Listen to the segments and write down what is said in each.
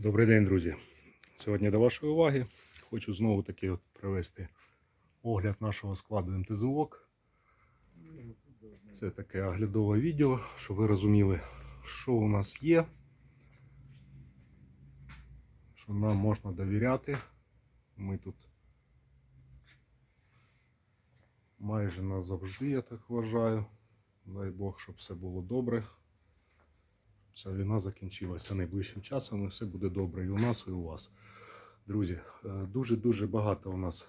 Добрий день, друзі. Сьогодні до вашої уваги хочу знову таки от привести огляд нашого складу МТЗОК. Це таке оглядове відео, щоб ви розуміли, що у нас є, що нам можна довіряти. Ми тут майже назавжди, я так вважаю. Дай Бог, щоб все було добре. Ця війна закінчилася найближчим часом і все буде добре і у нас, і у вас. Друзі, е, дуже-дуже багато у нас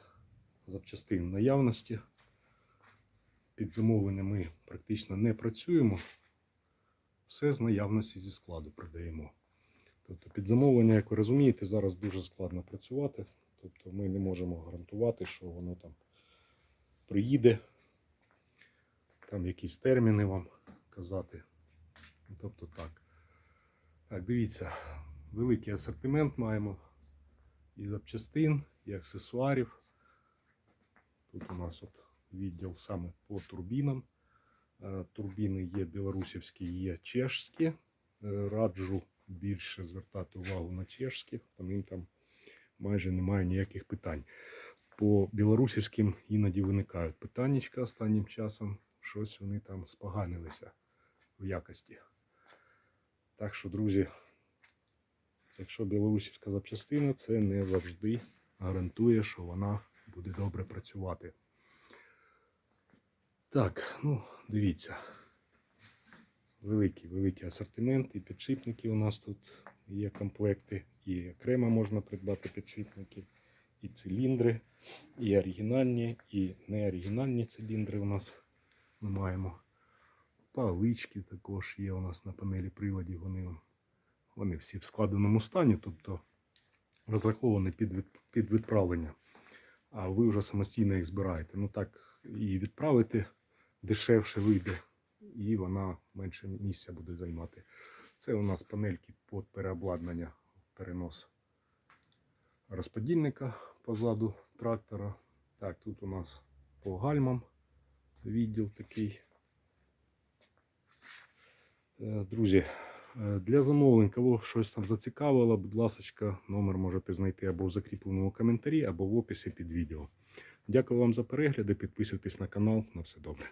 запчастин наявності. Під замовлення ми практично не працюємо. Все з наявності зі складу продаємо. Тобто під замовлення, як ви розумієте, зараз дуже складно працювати. Тобто ми не можемо гарантувати, що воно там приїде, там якісь терміни вам казати. Тобто так. Так, дивіться, великий асортимент маємо і запчастин, і аксесуарів. Тут у нас от відділ саме по турбінам. Е, Турбіни є білорусівські, є чешські. Е, Раджу більше звертати увагу на чешські, вони там майже немає ніяких питань. По білорусівським іноді виникають питаннячка останнім часом. Щось вони там споганилися в якості. Так що, друзі, якщо білорусівська запчастина, це не завжди гарантує, що вона буде добре працювати. Так, ну, дивіться. Великий, великий асортимент і підшипники у нас тут є комплекти, і окремо можна придбати підшипники, і циліндри, і оригінальні, і неоригінальні циліндри у нас ми маємо. Палички також є у нас на панелі приладів. Вони, вони всі в складеному стані, тобто розраховані під, від, під відправлення. А ви вже самостійно їх збираєте. Ну так і відправити дешевше вийде, і вона менше місця буде займати. Це у нас панельки під переобладнання, перенос розподільника позаду трактора. Так, тут у нас по гальмам відділ такий. Е, Друзі, е, для замовлень, кого щось там зацікавило, будь ласка, номер можете знайти або в закріпленому коментарі, або в описі під відео. Дякую вам за перегляди. Підписуйтесь на канал. На все добре.